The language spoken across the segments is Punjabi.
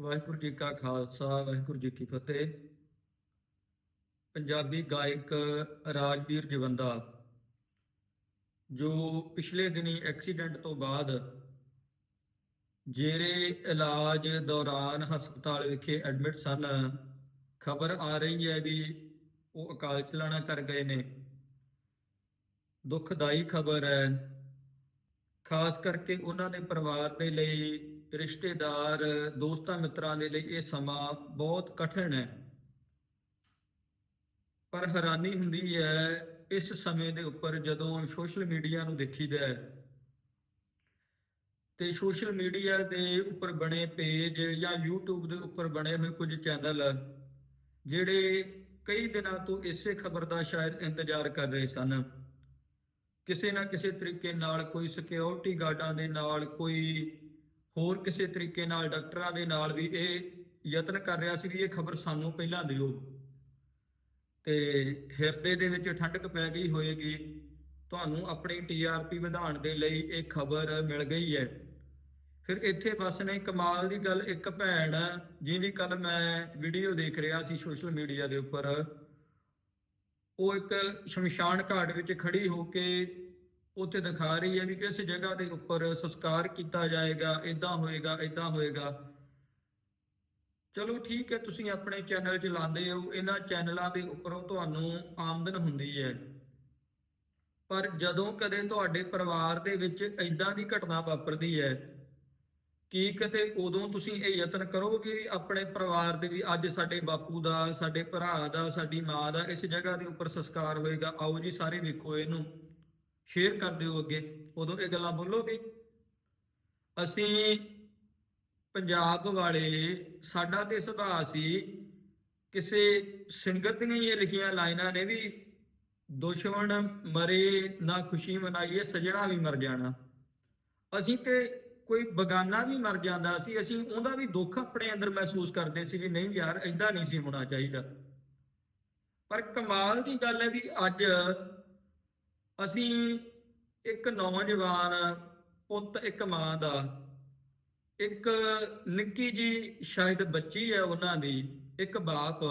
ਵਾਹਿਗੁਰੂ ਜੀ ਕਾ ਖਾਲਸਾ, ਵਾਹਿਗੁਰੂ ਜੀ ਕੀ ਫਤਿਹ। ਪੰਜਾਬੀ ਗਾਇਕ ਰਾਜਵੀਰ ਜਵੰਦਾ, ਜੋ ਪਿਛਲੇ ਦਿਨੀ ਐਕਸੀਡੈਂਟ ਤੋਂ ਬਾਅਦ ਜੇਰੇ ਇਲਾਜ ਦੌਰਾਨ ਹਸਪਤਾਲ ਵਿਖੇ ਐਡਮਿਟ ਸਨ। ਖਬਰ ਆ ਰਹੀ ਹੈ ਵੀ ਉਹ ਅਕਾਲ ਚਲਾਣਾ ਕਰ ਗਏ ਨੇ। ਦੁਖਦਾਈ ਖਬਰ ਹੈ। ਖਾਸ ਕਰਕੇ ਉਹਨਾਂ ਦੇ ਪਰਿਵਾਰ ਦੇ ਲਈ ਰਿਸ਼ਤੇਦਾਰ, ਦੋਸਤਾਂ, ਮਿੱਤਰਾਂ ਦੇ ਲਈ ਇਹ ਸਮਾਂ ਬਹੁਤ ਕਠਿਨ ਹੈ। ਪਰ ਹੈਰਾਨੀ ਹੁੰਦੀ ਹੈ, ਇਸ ਸਮੇਂ ਦੇ ਉੱਪਰ ਜਦੋਂ ਸੋਸ਼ਲ ਮੀਡੀਆ ਨੂੰ ਦੇਖੀਦਾ ਹੈ, ਤੇ ਸੋਸ਼ਲ ਮੀਡੀਆ ਦੇ ਉੱਪਰ ਬਣੇ ਪੇਜ ਜਾਂ YouTube ਦੇ ਉੱਪਰ ਬਣੇ ਹੋਏ ਕੁਝ ਚੈਨਲ, ਜਿਹੜੇ ਕਈ ਦਿਨਾਂ ਤੋਂ ਇਸੇ ਖਬਰ ਦਾ ਸ਼ਾਇਦ ਇੰਤਜ਼ਾਰ ਕਰ ਰਹੇ ਸਨ। ਕਿਸੇ ਨਾ ਕਿਸੇ ਤਰੀਕੇ ਨਾਲ ਕੋਈ ਸਿਕਿਉਰਿਟੀ ਗਾਰਡਾਂ ਦੇ ਨਾਲ ਕੋਈ ਹੋਰ ਕਿਸੇ ਤਰੀਕੇ ਨਾਲ ਡਾਕਟਰਾਂ ਦੇ ਨਾਲ ਵੀ ਇਹ ਯਤਨ ਕਰ ਰਿਹਾ ਸੀ ਵੀ ਇਹ ਖਬਰ ਸਾਨੂੰ ਪਹਿਲਾਂ ਦਿਓ। ਤੇ ਹਿਰਦੇ ਦੇ ਵਿੱਚ ਠੰਡਕ ਪੈ ਗਈ ਹੋਏਗੀ, ਤੁਹਾਨੂੰ ਆਪਣੀ ਟੀਆਰਪੀ ਵਧਾਉਣ ਦੇ ਲਈ ਇਹ ਖਬਰ ਮਿਲ ਗਈ ਹੈ। ਫਿਰ ਇੱਥੇ ਬਸ ਨੇ ਕਮਾਲ ਦੀ ਗੱਲ, ਇੱਕ ਭੈਣ ਜਿਹਦੀ ਕੱਲ ਮੈਂ ਵੀਡੀਓ ਦੇਖ ਰਿਹਾ ਸੀ ਸੋਸ਼ਲ ਮੀਡੀਆ ਦੇ ਉੱਪਰ, ਉਹ ਇੱਕ ਸ਼ਮਸ਼ਾਨ ਘਾਟ ਵਿੱਚ ਖੜੀ ਹੋ ਕੇ ਉੱਥੇ ਦਿਖਾ ਰਹੀ ਹੈ ਵੀ ਕਿਸ ਜਗ੍ਹਾ ਦੇ ਉੱਪਰ ਸੰਸਕਾਰ ਕੀਤਾ ਜਾਏਗਾ ਇਦਾਂ ਹੋਏਗਾ ਇਦਾਂ ਹੋਏਗਾ। ਚਲੋ ਠੀਕ ਹੈ, ਤੁਸੀਂ ਆਪਣੇ ਚੈਨਲ ਚਲਾਉਂਦੇ ਹੋ, ਇਹਨਾਂ ਚੈਨਲਾਂ ਦੇ ਉੱਪਰੋਂ ਤੁਹਾਨੂੰ ਆਮਦਨ ਹੁੰਦੀ ਹੈ। ਪਰ ਜਦੋਂ ਕਦੇ ਤੁਹਾਡੇ ਪਰਿਵਾਰ ਦੇ ਵਿੱਚ ਇਦਾਂ ਦੀ ਘਟਨਾ ਵਾਪਰਦੀ ਹੈ, ਕੀ ਕਿਤੇ ਉਦੋਂ ਤੁਸੀਂ ਇਹ ਯਤਨ ਕਰੋਗੇ ਵੀ ਆਪਣੇ ਪਰਿਵਾਰ ਦੇ ਵੀ ਅੱਜ ਸਾਡੇ ਬਾਪੂ ਦਾ, ਸਾਡੇ ਭਰਾ ਦਾ, ਸਾਡੀ ਮਾਂ ਦਾ ਇਸ ਜਗ੍ਹਾ ਦੇ ਉੱਪਰ ਸੰਸਕਾਰ ਹੋਏਗਾ? ਆਓ ਜੀ ਸਾਰੇ ਵੇਖੋ ਇਹਨੂੰ। ਸ਼ੇਅਰ ਕਰ ਦਿਓ ਅੱਗੇ। ਉਦੋਂ ਇਹ ਗੱਲਾਂ ਬੋਲੋਗੇ? ਅਸੀਂ ਪੰਜਾਬ ਵਾਲੇ, ਸਾਡਾ ਤੇ ਸੁਭਾਅ ਸੀ, ਕਿਸੇ ਸਿੰਗਰ ਦੀਆਂ ਇਹ ਲਿਖੀਆਂ ਲਾਈਨਾਂ ਨੇ ਵੀ, ਦੁਸ਼ਮਣ ਮਰੇ, ਨਾ ਖੁਸ਼ੀ ਮਨਾਈਏ, ਸਜਣਾ ਵੀ ਮਰ ਜਾਣਾ। ਅਸੀਂ ਤੇ ਕੋਈ ਬਗਾਨਾ ਵੀ ਮਰ ਜਾਂਦਾ ਸੀ, ਅਸੀਂ ਉਹਦਾ ਵੀ ਦੁੱਖ ਆਪਣੇ ਅੰਦਰ ਮਹਿਸੂਸ ਕਰਦੇ ਸੀ ਵੀ ਨਹੀਂ ਯਾਰ ਐਦਾਂ ਨਹੀਂ ਸੀ ਹੋਣਾ ਚਾਹੀਦਾ। ਪਰ ਕਮਾਲ ਦੀ ਗੱਲ ਹੈ ਵੀ ਅੱਜ ਅਸੀਂ ਇੱਕ ਨੌਜਵਾਨ ਪੁੱਤ, ਇੱਕ ਮਾਂ ਦਾ, ਇੱਕ ਨਿੱਕੀ ਜੀ ਸ਼ਾਇਦ ਬੱਚੀ ਹੈ ਉਹਨਾਂ ਦੀ, ਇੱਕ ਬਾਪ,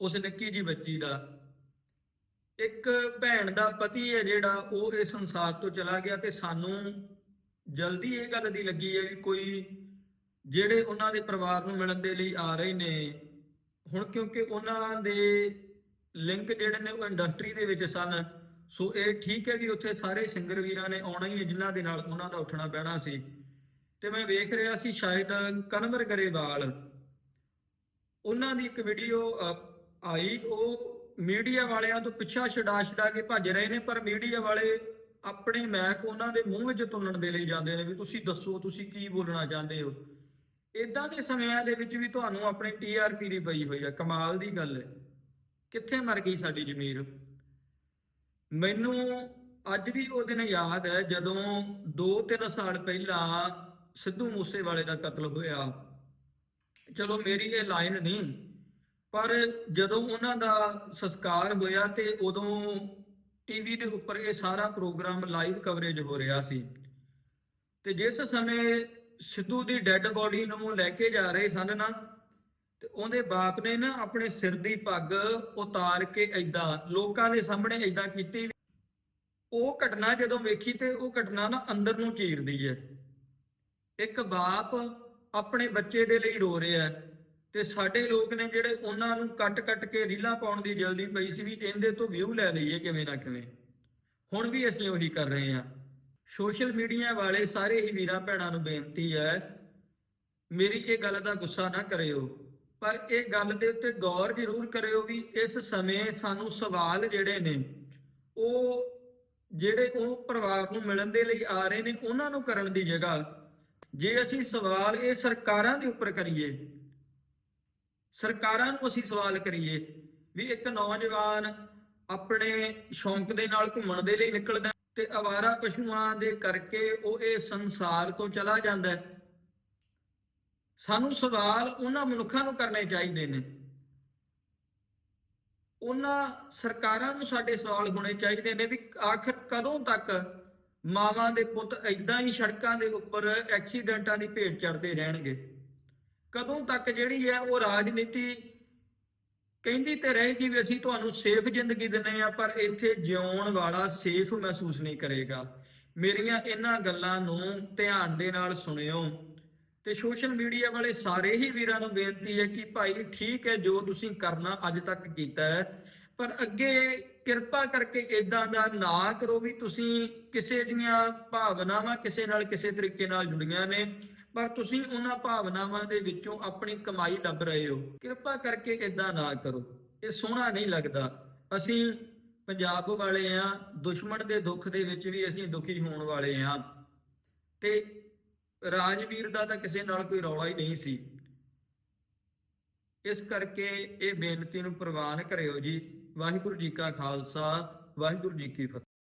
ਉਸ ਨਿੱਕੀ ਜੀ ਬੱਚੀ ਦਾ, ਇੱਕ ਭੈਣ ਦਾ ਪਤੀ ਹੈ ਜਿਹੜਾ ਉਹ ਇਸ ਸੰਸਾਰ ਤੋਂ ਚਲਾ ਗਿਆ ਤੇ ਸਾਨੂੰ ਜਲਦੀ ਇਹ ਗੱਲ ਦੀ ਲੱਗੀ ਹੈ ਵੀ ਕੋਈ ਜਿਹੜੇ ਉਹਨਾਂ ਦੇ ਪਰਿਵਾਰ ਨੂੰ ਮਿਲਣ ਦੇ ਲਈ ਆ ਰਹੇ ਨੇ, ਹੁਣ ਕਿਉਂਕਿ ਉਹਨਾਂ ਦੇ ਲਿੰਕ ਜਿਹੜੇ ਨੇ ਉਹ ਇੰਡਸਟਰੀ ਦੇ ਵਿੱਚ ਸਨ। ਸੋ ਇਹ ਠੀਕ ਹੈ ਵੀ ਉੱਥੇ ਸਾਰੇ ਸਿੰਗਰ ਵੀਰਾਂ ਨੇ ਆਉਣਾ ਹੀ ਹੈ, ਜਿਨ੍ਹਾਂ ਦੇ ਨਾਲ ਉਹਨਾਂ ਦਾ ਉੱਠਣਾ ਬਹਿਣਾ ਸੀ। ਤੇ ਮੈਂ ਵੇਖ ਰਿਹਾ ਸੀ ਸ਼ਾਇਦ ਕਨਵਰ ਗਰੇਵਾਲ। ਉਹਨਾਂ ਦੀ ਇੱਕ ਵੀਡੀਓ ਆਈ। ਉਹ ਮੀਡੀਆ ਵਾਲਿਆਂ ਤੋਂ ਪਿੱਛਾ ਛਡਾ ਛਡਾ ਕੇ ਭੱਜ ਰਹੇ ਨੇ, ਪਰ ਮੀਡੀਆ ਵਾਲੇ ਆਪਣੇ ਮੈਕ ਉਹਨਾਂ ਦੇ ਮੂੰਹ ਵਿੱਚ ਤੁੰਨਣ ਦੇ ਲਈ ਜਾਂਦੇ ਨੇ ਵੀ ਤੁਸੀਂ ਦੱਸੋ, ਤੁਸੀਂ ਕੀ ਬੋਲਣਾ ਚਾਹੁੰਦੇ ਹੋ? ਇਦਾਂ ਦੇ ਸਮਿਆਂ ਦੇ ਵਿੱਚ ਵੀ ਤੁਹਾਨੂੰ ਆਪਣੀ ਟੀਆਰਪੀ ਦੀ ਪਈ ਹੋਈ ਹੈ। ਕਮਾਲ ਦੀ ਗੱਲ ਹੈ। ਕਿੱਥੇ ਮਰ ਗਈ ਸਾਡੀ ਜ਼ਮੀਰ ਮੈਨੂੰ ਅੱਜ ਵੀ ਉਹ ਦਿਨ ਯਾਦ ਹੈ ਜਦੋਂ 2-3 ਸਾਲ ਪਹਿਲਾਂ ਸਿੱਧੂ ਮੂਸੇਵਾਲੇ ਦਾ ਕਤਲ ਹੋਇਆ। ਚਲੋ ਮੇਰੀ ਇਹ ਲਾਈਨ ਨਹੀਂ, ਪਰ ਜਦੋਂ ਉਹਨਾਂ ਦਾ ਸੰਸਕਾਰ ਹੋਇਆ ਤੇ ਉਦੋਂ ਟੀਵੀ ਦੇ ਉੱਪਰ ਇਹ ਸਾਰਾ ਪ੍ਰੋਗਰਾਮ ਲਾਈਵ ਕਵਰੇਜ ਹੋ ਰਿਹਾ ਸੀ। ਤੇ ਜਿਸ ਸਮੇਂ ਸਿੱਧੂ ਦੀ ਡੈੱਡ ਬੋਡੀ ਨੂੰ ਲੈ ਕੇ ਜਾ ਰਹੇ ਸਨ ਨਾ ਤੇ ਉਹਦੇ ਬਾਪ ਨੇ ਨਾ ਆਪਣੇ ਸਿਰ ਦੀ ਪੱਗ ਉਤਾਰ ਕੇ ਐਦਾਂ ਲੋਕਾਂ ਦੇ ਸਾਹਮਣੇ ਐਦਾਂ ਕੀਤੀ ਉਹ ਘਟਨਾ ਜਦੋਂ ਵੇਖੀ ਤੇ ਉਹ ਘਟਨਾ ਨਾ ਅੰਦਰ ਨੂੰ ਚੀਰਦੀ ਹੈ ਇੱਕ ਬਾਪ ਆਪਣੇ ਬੱਚੇ ਦੇ ਲਈ ਰੋ ਰਿਹਾ ਤੇ ਸਾਡੇ ਲੋਕ ਨੇ ਜਿਹੜੇ ਉਹਨਾਂ ਨੂੰ ਕੱਟ-ਕੱਟ ਕੇ ਰੀਲਾਂ ਪਾਉਣ ਦੀ ਜਲਦੀ ਪਈ ਸੀ ਵੀ ਇਹਦੇ ਤੋਂ ਵਿਊ ਲੈ ਲਈਏ ਕਿਵੇਂ ਨਾ ਕਿਵੇਂ। ਹੁਣ ਵੀ ਅਸੀਂ ਉਹੀ ਕਰ ਰਹੇ ਹਾਂ। ਸੋਸ਼ਲ ਮੀਡੀਆ ਵਾਲੇ ਸਾਰੇ ਹੀ ਵੀਰਾਂ ਭੈਣਾਂ ਨੂੰ ਬੇਨਤੀ ਹੈ, ਮੇਰੀ ਇਹ ਗੱਲ ਦਾ ਗੁੱਸਾ ਨਾ ਕਰਿਓ। ਪਰ ਇਹ ਗੱਲ ਦੇ ਉੱਤੇ ਗੌਰ ਜ਼ਰੂਰ ਕਰਿਓ ਵੀ ਇਸ ਸਮੇਂ ਸਾਨੂੰ ਸਵਾਲ ਜਿਹੜੇ ਨੇ, ਉਹ ਜਿਹੜੇ ਉਹ ਪਰਿਵਾਰ ਨੂੰ ਮਿਲਣ ਦੇ ਲਈ ਆ ਰਹੇ ਨੇ, ਉਹਨਾਂ ਨੂੰ ਕਰਨ ਦੀ ਜਗ੍ਹਾ ਜੇ ਅਸੀਂ ਸਵਾਲ ਇਹ ਸਰਕਾਰਾਂ ਦੇ ਉੱਪਰ ਕਰੀਏ, ਸਰਕਾਰਾਂ ਨੂੰ ਅਸੀਂ ਸਵਾਲ ਕਰੀਏ ਵੀ ਇੱਕ ਨੌਜਵਾਨ ਆਪਣੇ ਸ਼ੌਂਕ ਦੇ ਨਾਲ ਘੁੰਮਣ ਦੇ ਲਈ ਨਿਕਲਦਾ ਤੇ ਅਵਾਰਾ ਪਸ਼ੂਆਂ ਦੇ ਕਰਕੇ ਉਹ ਇਹ ਸੰਸਾਰ ਤੋਂ ਚਲਾ ਜਾਂਦਾ ਹੈ ਸਾਨੂੰ ਸਵਾਲ ਉਹਨਾਂ ਮਨੁੱਖਾਂ ਨੂੰ ਕਰਨੇ ਚਾਹੀਦੇ ਨੇ। ਉਹਨਾਂ ਸਰਕਾਰਾਂ ਨੂੰ ਸਾਡੇ ਸਵਾਲ ਹੋਣੇ ਚਾਹੀਦੇ ਨੇ ਵੀ ਆਖਰ ਕਦੋਂ ਤੱਕ ਮਾਵਾਂ ਦੇ ਪੁੱਤ ਐਦਾਂ ਹੀ ਸੜਕਾਂ ਦੇ ਉੱਪਰ ਐਕਸੀਡੈਂਟਾਂ ਦੀ ਭੇਟ ਚੜਦੇ ਰਹਿਣਗੇ। ਕਦੋਂ ਤੱਕ ਜਿਹੜੀ ਹੈ ਉਹ ਰਾਜਨੀਤੀ ਕਹਿੰਦੀ ਤੇ ਰਹੇਗੀ ਵੀ ਅਸੀਂ ਤੁਹਾਨੂੰ ਸੇਫ ਜ਼ਿੰਦਗੀ ਦਿੰਨੇ ਆ ਪਰ ਇੱਥੇ ਜਿਉਣ ਵਾਲਾ ਸੇਫ ਮਹਿਸੂਸ ਨਹੀਂ ਕਰੇਗਾ। ਮੇਰੀਆਂ ਇਹਨਾਂ ਗੱਲਾਂ ਨੂੰ ਧਿਆਨ ਦੇ ਨਾਲ ਸੁਣਿਓ। ਤੇ ਸੋਸ਼ਲ ਮੀਡੀਆ ਵਾਲੇ ਸਾਰੇ ਹੀ ਵੀਰਾਂ ਨੂੰ ਬੇਨਤੀ ਹੈ ਕਿ ਭਾਈ ਠੀਕ ਹੈ, ਜੋ ਤੁਸੀਂ ਕਰਨਾ ਅੱਜ ਤੱਕ ਕੀਤਾ ਹੈ, ਪਰ ਅੱਗੇ ਕਿਰਪਾ ਕਰਕੇ ਇਦਾਂ ਦਾ ਨਾ ਕਰੋ ਵੀ ਤੁਸੀਂ ਕਿਸੇ ਦੀਆਂ ਭਾਵਨਾਵਾਂ ਕਿਸੇ ਨਾਲ ਕਿਸੇ ਤਰੀਕੇ ਨਾਲ ਜੁੜੀਆਂ ਨੇ, ਪਰ ਤੁਸੀਂ ਉਹਨਾਂ ਭਾਵਨਾਵਾਂ ਦੇ ਵਿੱਚੋਂ ਆਪਣੀ ਕਮਾਈ ਲੱਭ ਰਹੇ ਹੋ। ਕਿਰਪਾ ਕਰਕੇ ਇਦਾਂ ਨਾ ਕਰੋ। ਇਹ ਸੋਹਣਾ ਨਹੀਂ ਲੱਗਦਾ। ਅਸੀਂ ਪੰਜਾਬ ਵਾਲੇ ਆ ਦੁਸ਼ਮਣ ਦੇ ਦੁੱਖ ਦੇ ਵਿੱਚ ਵੀ ਅਸੀਂ ਦੁਖੀ ਹੋਣ ਵਾਲੇ ਆ ਤੇ ਰਾਜਵੀਰ ਦਾ ਤਾਂ ਕਿਸੇ ਨਾਲ ਕੋਈ ਰੌਲਾ ਹੀ ਨਹੀਂ ਸੀ। ਇਸ ਕਰਕੇ ਇਹ ਬੇਨਤੀ ਨੂੰ ਪ੍ਰਵਾਨ ਕਰਿਓ ਜੀ। ਵਾਹਿਗੁਰੂ ਜੀ ਕਾ ਖਾਲਸਾ, ਵਾਹਿਗੁਰੂ ਜੀ ਕੀ ਫਤਿਹ।